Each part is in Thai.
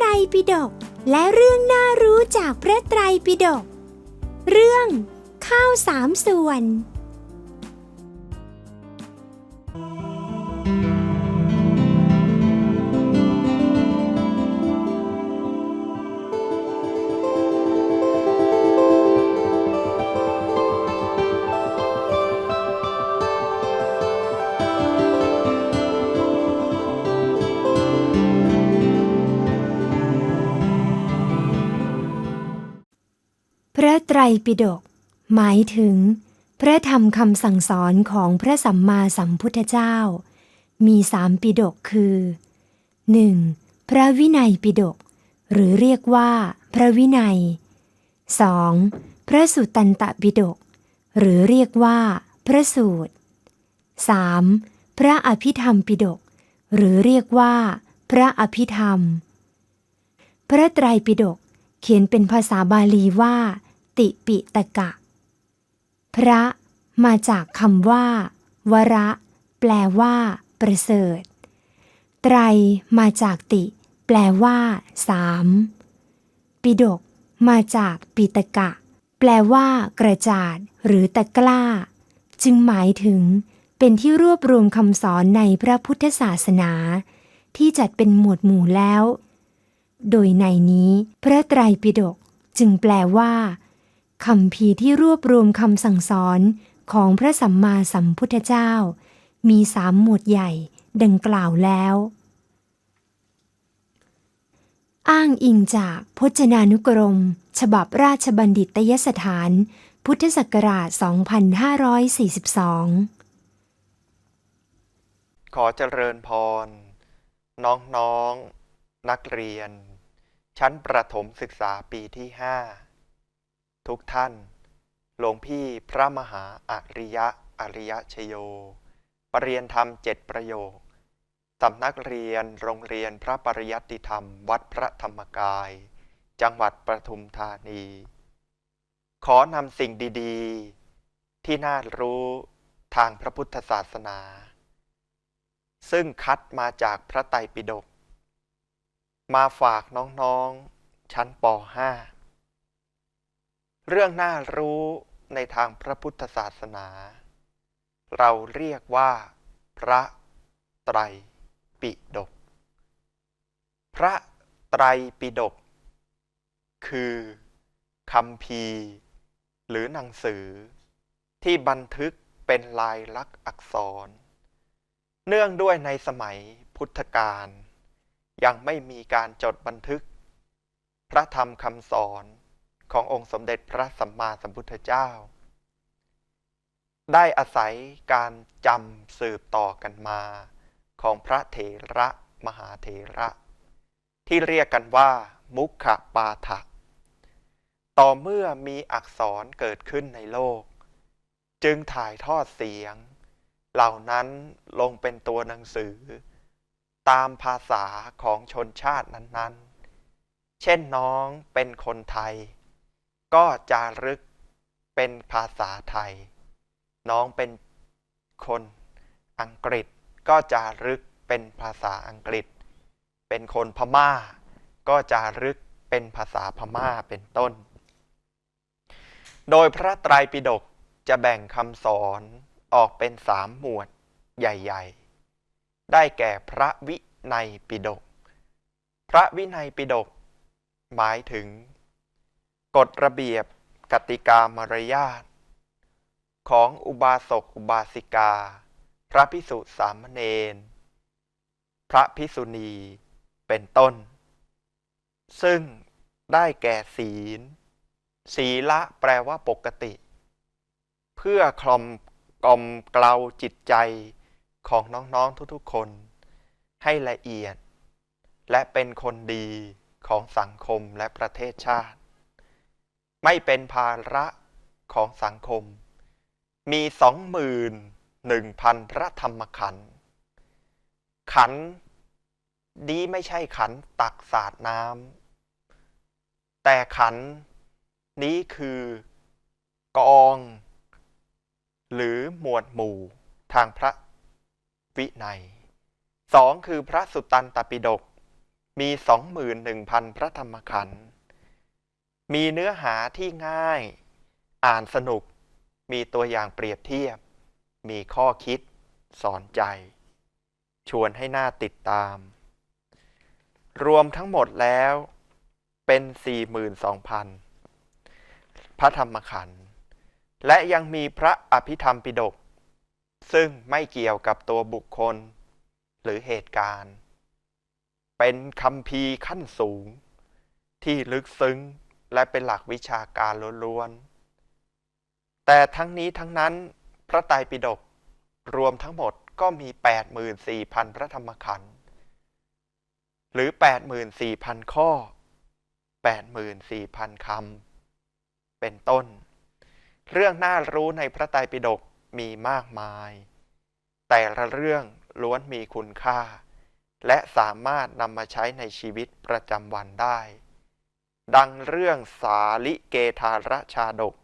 ตรปิฎกและเรื่องน่ารู้จากพระไตรปิฎก เรื่องข้าวสามส่วน ระไตรปิฎกหมายถึง พระธรรมคำสั่งสอนของพระสัมมาสัมพุทธเจ้า มีสามปิฎกคือ 1. พระวินัยปิฎกหรือเรียกว่า พระวินัย 2. พระสุตตันตปิฎกหรือเรียกว่า พระสูตร 3. พระอภิธรรมปิฎกหรือเรียกว่า พระอภิธรรม พระไตรปิฎกเขียนเป็นภาษาบาลีว่า ติปิตกะ พระมาจากคำว่า วระ แปลว่า ประเสริฐ ไตรมาจากติ แปลว่าสามปิฎกมาจากปิตกะ แปลว่า กระจาด หรือตะกล้า จึงหมายถึง เป็นที่รวบรวมคำสอนในพระพุทธศาสนา ที่จัดเป็นหมวดหมู่แล้ว โดยในนี้ พระไตรปิฎกจึงแปลว่า คำพีที่รวบรวมคำสั่งสอนของพระสัมมาสัมพุทธเจ้า มีสามหมวดใหญ่ดังกล่าวแล้ว อ้างอิงจากพจนานุกรม ฉบับราชบัณฑิตยสถาน พุทธศักราช 2542 ขอเจริญพร น้องๆนักเรียน ชั้นประถมศึกษาปีที่ห้า ทุกท่าน หลวงพี่พระมหาอริยะอริยชโย ปรริยนธรรมเจ็ดประโยค สำนักเรียนโรงเรียนพระปริยัติธรรม วัดพระธรรมกาย จังหวัดประทุมธานี ขอนำสิ่งดีๆ ที่น่ารู้ทางพระพุทธศาสนา ซึ่งคัดมาจากพระไตรปิฎกมาฝากน้องๆ ชั้นป .5 เรื่องน่ารู้ในทางพระพุทธศาสนา เราเรียกว่า พระไตรปิฎก พระไตรปิฎกคือคำพีหรือหนังสือ ที่บันทึกเป็นลายลักษณ์อักษร เนื่องด้วยในสมัยพุทธกาลยังไม่มีการจดบันทึก พระธรรมคำสอน ขององค์สมเด็จพระสัมมาสัมพุทธเจ้า ได้อาศัยการจำสืบต่อกันมา ของพระเถระมหาเถระ ที่เรียกกันว่า มุขปาฐะต่อเมื่อมีอักษรเกิดขึ้นในโลก จึงถ่ายทอดเสียง เหล่านั้นลงเป็นตัวหนังสือ ตามภาษาของชนชาตินั้นๆ เช่นน้องเป็นคนไทย ก็จารึกเป็นภาษาไทย น้องเป็นคนอังกฤษ ก็จารึกเป็นภาษาอังกฤษ เป็นคนพม่า ก็จารึกเป็นภาษาพม่าเป็นต้น โดยพระไตรปิฎกจะแบ่งคำสอนออกเป็นสามหมวดใหญ่ ๆ ได้แก่พระวินัยปิฎก พระวินัยปิฎกหมายถึง กฎระเบียบกติกามารยาทของอุบาสกอุบาสิกา พระพิสุสามเณรพระพิสุณีเป็นต้น ซึ่งได้แก่ศีล ศีละแปลว่าปกติ เพื่อคลอมกลอมเกลาจิตใจของน้องๆทุกๆคน ให้ละเอียด และเป็นคนดีของสังคมและประเทศชาติ ไม่เป็นภาระของสังคม มีสองหมื่นหนึ่งพันพระธรรมขันธ์ขันธ์นี้ไม่ใช่ขันธ์ตักสาดน้ำแต่ขันธ์นี้คือกอง หรือหมวดหมู่ทางพระวินัยสองคือพระสุตตันตปิฎกมีสองหมื่นหนึ่งพันพระธรรมขันธ์ มีเนื้อหาที่ง่าย อ่านสนุก มีตัวอย่างเปรียบเทียบ มีข้อคิด สอนใจ ชวนให้หน่าติดตาม รวมทั้งหมดแล้วเป็น 42,000 พระธรรมขันธ์และยังมีพระอภิธรรมปิฎกซึ่งไม่เกี่ยวกับตัวบุคคล หรือเหตุการณ์ เป็นคำพีขั้นสูง ที่ลึกซึ้ง และเป็นหลักวิชาการล้วนๆ แต่ทั้งนี้ทั้งนั้นพระไตรปิฎกรวมทั้งหมดก็มี 84,000 พระธรรมขันธ์หรือ 84,000 ข้อ 84,000 คำ เป็นต้น เรื่องน่ารู้ในพระไตรปิฎกมีมากมาย แต่ละเรื่องล้วนมีคุณค่า และสามารถนำมาใช้ในชีวิตประจำวันได้ ดังเรื่องสาลิเกธารชาดก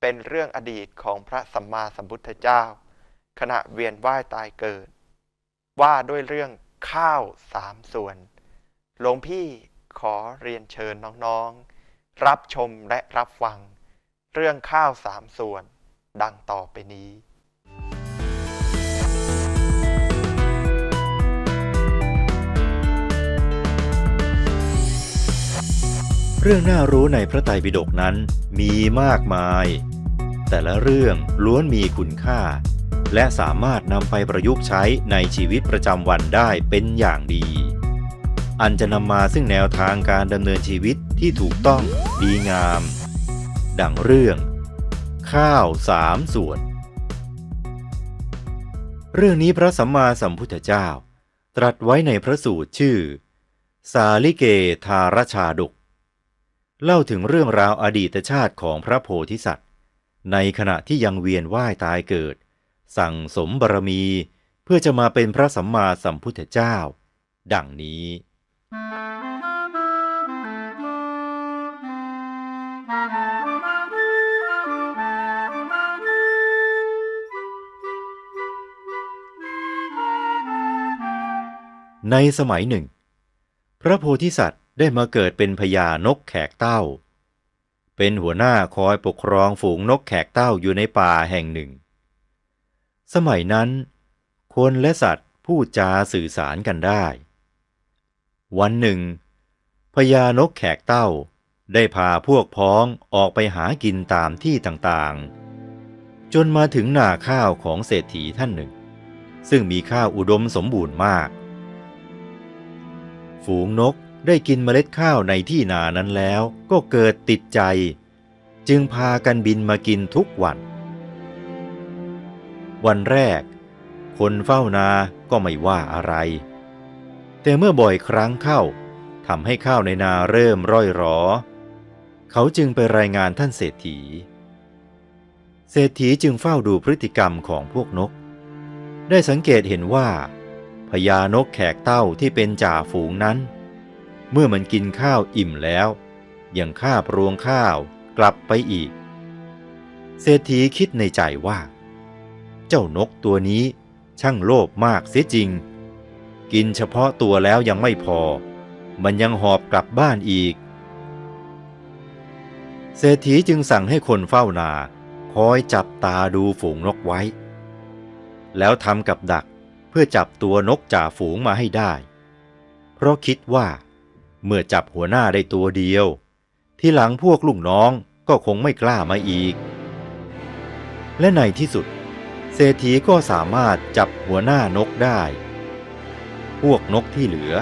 เป็นเรื่องอดีตของพระสัมมาสัมพุทธเจ้า ขณะเวียนว่ายตายเกิด ว่าด้วยเรื่องข้าวสามส่วน หลวงพี่ขอเรียนเชิญน้องๆ รับชมและรับฟัง เรื่องข้าวสามส่วน ดังต่อไปนี้ เรื่องน่ารู้ในพระไตรปิฎกนั้นมีมากมาย แต่ละเรื่องล้วนมีคุณค่า และสามารถนำไปประยุกต์ใช้ในชีวิตประจำวันได้เป็นอย่างดี อันจะนำมาซึ่งแนวทางการดำเนินชีวิตที่ถูกต้องดีงาม ดังเรื่อง ข้าวสามส่วน เรื่องนี้พระสัมมาสัมพุทธเจ้า ตรัสไว้ในพระสูตรชื่อ สาลิเกธารชาดก เล่าถึงเรื่องราวอดีตชาติของพระโพธิสัตว์ ในขณะที่ยังเวียนว่ายตายเกิด สั่งสมบารมี เพื่อจะมาเป็นพระสัมมาสัมพุทธเจ้า ดังนี้ ในสมัยหนึ่ง พระโพธิสัตว์ ได้มาเกิดเป็นพญานกแขกเต้า เป็นหัวหน้าคอยปกครองฝูงนกแขกเต้าอยู่ในป่าแห่งหนึ่ง สมัยนั้น คนและสัตว์พูดจาสื่อสารกันได้ วันหนึ่งพญานกแขกเต้าได้พาพวกพ้องออกไปหากินตามที่ต่างๆ จนมาถึงนาข้าวของเศรษฐีท่านหนึ่ง ซึ่งมีข้าวอุดมสมบูรณ์มาก ฝูงนก ได้กินเมล็ดข้าวในที่นานั้นแล้วก็เกิดติดใจ จึงพากันบินมากินทุกวัน วันแรก คนเฝ้านาก็ไม่ว่าอะไร แต่เมื่อบ่อยครั้งเข้าทำให้ข้าวในนาเริ่มร่อยหรอ เขาจึงไปรายงานท่านเศรษฐี เศรษฐีจึงเฝ้าดูพฤติกรรมของพวกนก ได้สังเกตเห็นว่าพญานกแขกเต้าที่เป็นจ่าฝูงนั้น เมื่อมันกินข้าวอิ่มแล้วยังคาบรวงข้าวกลับไปอีก เศรษฐีคิดในใจว่า เจ้านกตัวนี้ช่างโลภมากเสียจริง กินเฉพาะตัวแล้วยังไม่พอ มันยังหอบกลับบ้านอีก เศรษฐีจึงสั่งให้คนเฝ้านาคอยจับตาดูฝูงนกไว้ แล้วทำกับดักเพื่อจับตัวนกจ่าฝูงมาให้ได้ เพราะคิดว่า เมื่อจับหัวหน้าได้ตัวเดียว ที่หลังพวกลูกน้องก็คงไม่กล้ามาอีก และในที่สุด เศรษฐีก็สามารถจับหัวหน้านกได้ พวกนกที่เหลือ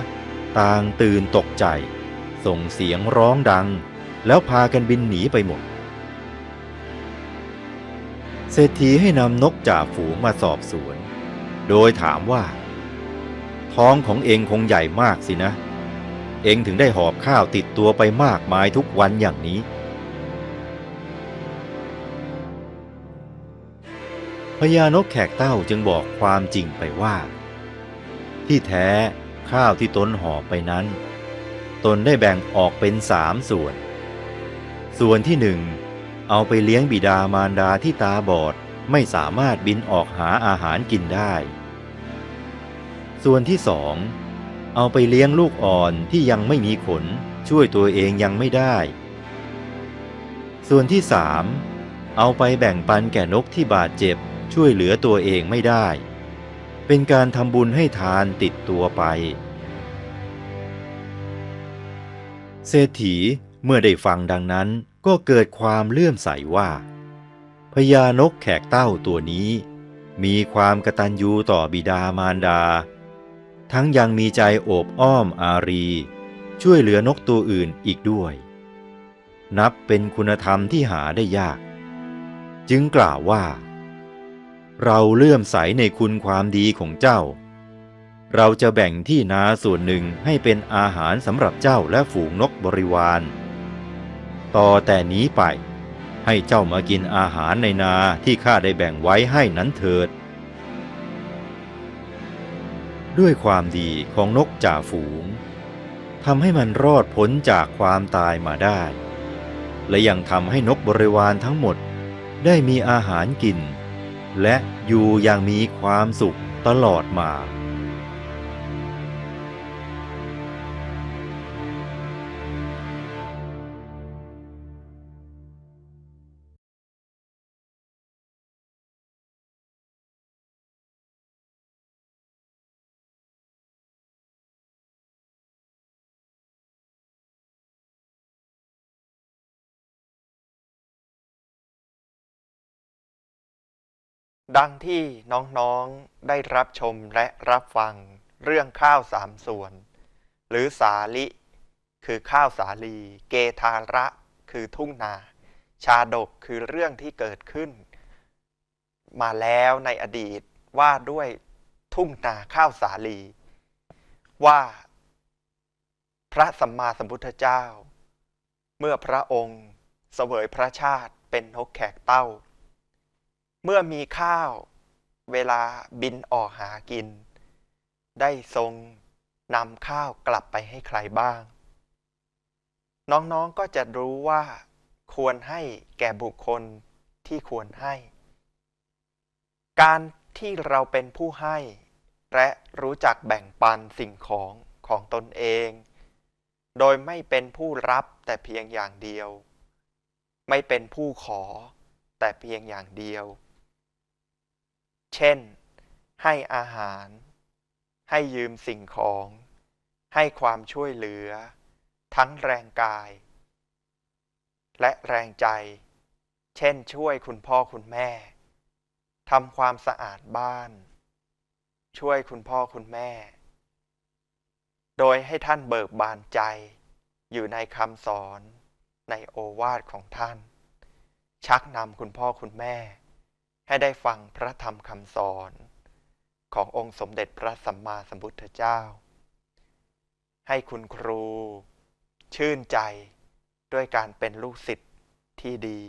ต่างตื่นตกใจ ส่งเสียงร้องดัง แล้วพากันบินหนีไปหมด เศรษฐีให้นำนกจ่าฝูงมาสอบสวน โดยถามว่า ท้องของเองคงใหญ่มากสินะเเองถึงได้หอบข้าวติดตัวไปมากมายทุกวันอย่างนี้ พญานกแขกเต้าจึงบอกความจริงไปว่า ที่แท้ข้าวที่ตนหอบไปนั้น ตนได้แบ่งออกเป็นสามส่วน ส่วนที่หนึ่งเอาไปเลี้ยงบิดามารดาที่ตาบอดไม่สามารถบินออกหาอาหารกินได้ ส่วนที่สอง เอาไปเลี้ยงลูกอ่อนที่ยังไม่มีขน ช่วยตัวเองยังไม่ได้ ส่วนที่สามเอาไปแบ่งปันแก่นกที่บาดเจ็บ ช่วยเหลือตัวเองไม่ได้ เป็นการทำบุญให้ทานติดตัวไป เศรษฐีเมื่อได้ฟังดังนั้นก็เกิดความเลื่อมใสว่าพญานกแขกเต้าตัวนี้ มีความกตัญญูต่อบิดามารดา ทั้งยังมีใจโอบอ้อมอารี ช่วยเหลือนกตัวอื่นอีกด้วย นับเป็นคุณธรรมที่หาได้ยาก จึงกล่าวว่า เราเลื่อมใสในคุณความดีของเจ้า เราจะแบ่งที่นาส่วนหนึ่งให้เป็นอาหารสำหรับเจ้าและฝูงนกบริวาร ต่อแต่นี้ไปให้เจ้ามากินอาหารในนาที่ข้าได้แบ่งไว้ให้นั้นเถิด ด้วยความดีของนกจ่าฝูงทำให้มันรอดพ้นจากความตายมาได้ และยังทำให้นกบริวารทั้งหมดได้มีอาหารกิน และอยู่อย่างมีความสุขตลอดมา ดังที่น้องๆได้รับชมและรับฟังเรื่องข้าวสามส่วน หรือสาลิ คือข้าวสาลี เกทาระ คือทุ่งนา ชาดกคือเรื่องที่เกิดขึ้น มาแล้วในอดีตว่าด้วยทุ่งนาข้าวสาลี ว่า พระสัมมาสัมพุทธเจ้า เมื่อพระองค์เสวยพระชาติเป็นนกแขกเต้า เมื่อมีข้าว เวลาบินออกหากิน ได้ทรงนำข้าวกลับไปให้ใครบ้าง น้องๆก็จะรู้ว่า ควรให้แก่บุคคลที่ควรให้ การที่เราเป็นผู้ให้ และรู้จักแบ่งปันสิ่งของของตนเอง โดยไม่เป็นผู้รับแต่เพียงอย่างเดียว ไม่เป็นผู้ขอแต่เพียงอย่างเดียว เช่น ให้อาหาร ให้ยืมสิ่งของ ให้ความช่วยเหลือ ทั้งแรงกาย และแรงใจ เช่นช่วยคุณพ่อคุณแม่ทำความสะอาดบ้าน ช่วยคุณพ่อคุณแม่ โดยให้ท่านเบิกบานใจ อยู่ในคำสอนในโอวาทของท่าน ชักนำคุณพ่อคุณแม่ ให้ได้ฟังพระธรรมคำสอน ขององค์สมเด็จพระสัมมาสัมพุทธเจ้า ให้คุณครู ชื่นใจด้วยการเป็นลูกศิษย์ที่ดี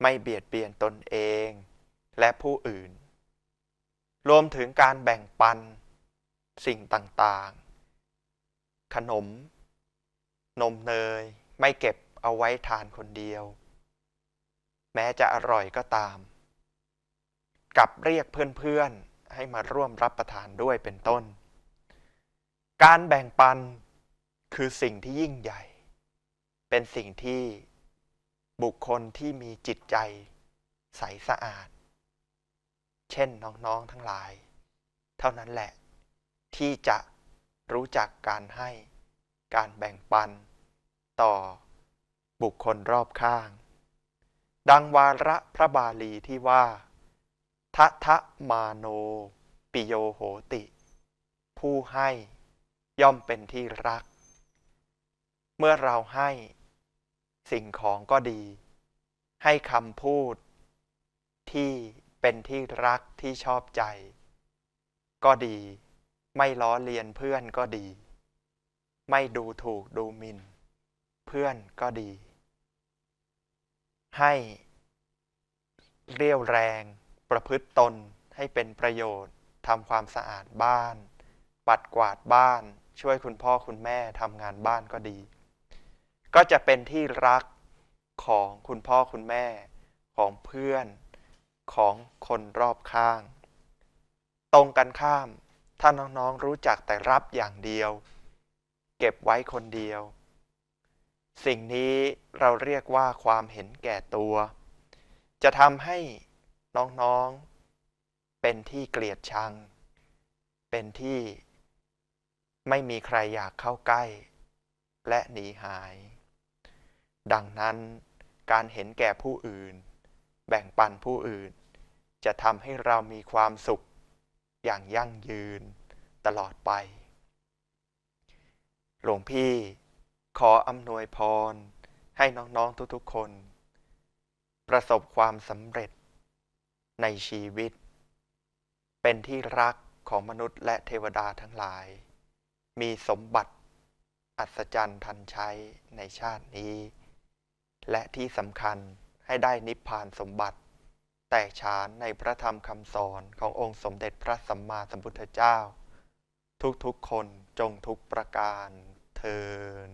ไม่เบียดเบียนตนเองและผู้อื่น รวมถึงการแบ่งปัน สิ่งต่างๆ ขนม นมเนยไม่เก็บเอาไว้ทานคนเดียว แม้จะอร่อยก็ตาม กับเรียกเพื่อนๆ ให้มาร่วมรับประทานด้วยเป็นต้น การแบ่งปันคือสิ่งที่ยิ่งใหญ่ เป็นสิ่งที่บุคคลที่มีจิตใจใสสะอาด เช่นน้องๆทั้งหลาย เท่านั้นแหละ ที่จะรู้จักการให้การแบ่งปัน ต่อบุคคลรอบข้าง ดังวาระพระบาลีที่ว่า ทะทะมาโน ปิโยโหติ ผู้ให้ย่อมเป็นที่รัก เมื่อเราให้ สิ่งของก็ดี ให้คำพูด ที่เป็นที่รักที่ชอบใจ ก็ดี ไม่ล้อเลียนเพื่อนก็ดี ไม่ดูถูกดูหมิน่น เพื่อนก็ดี ให้ เรียวแรง ประพฤติตนให้เป็นประโยชน์ทำความสะอาดบ้าน ปัดกวาดบ้าน ช่วยคุณพ่อคุณแม่ทำงานบ้านก็ดี ก็จะเป็นที่รักของคุณพ่อคุณแม่ ของเพื่อน ของคนรอบข้าง ตรงกันข้าม ถ้าน้องๆรู้จักแต่รับอย่างเดียว เก็บไว้คนเดียว สิ่งนี้เราเรียกว่าความเห็นแก่ตัว จะทำให้ น้องๆ เป็นที่เกลียดชัง เป็นที่ไม่มีใครอยากเข้าใกล้ และหนีหาย ดังนั้นการเห็นแก่ผู้อื่น แบ่งปันผู้อื่น จะทำให้เรามีความสุขอย่างยั่งยืนตลอดไป หลวงพี่ขออำนวยพรให้น้อง ๆ ทุก ๆ คน ประสบความสำเร็จ ในชีวิต เป็นที่รักของมนุษย์และเทวดาทั้งหลาย มีสมบัติ อัศจรรย์ทันใช้ในชาตินี้ และที่สำคัญให้ได้นิพพานสมบัติ แต่ฉานในพระธรรมคำสอนขององค์สมเด็จพระสัมมาสัมพุทธเจ้า ทุกๆคนจงทุกประการเทิน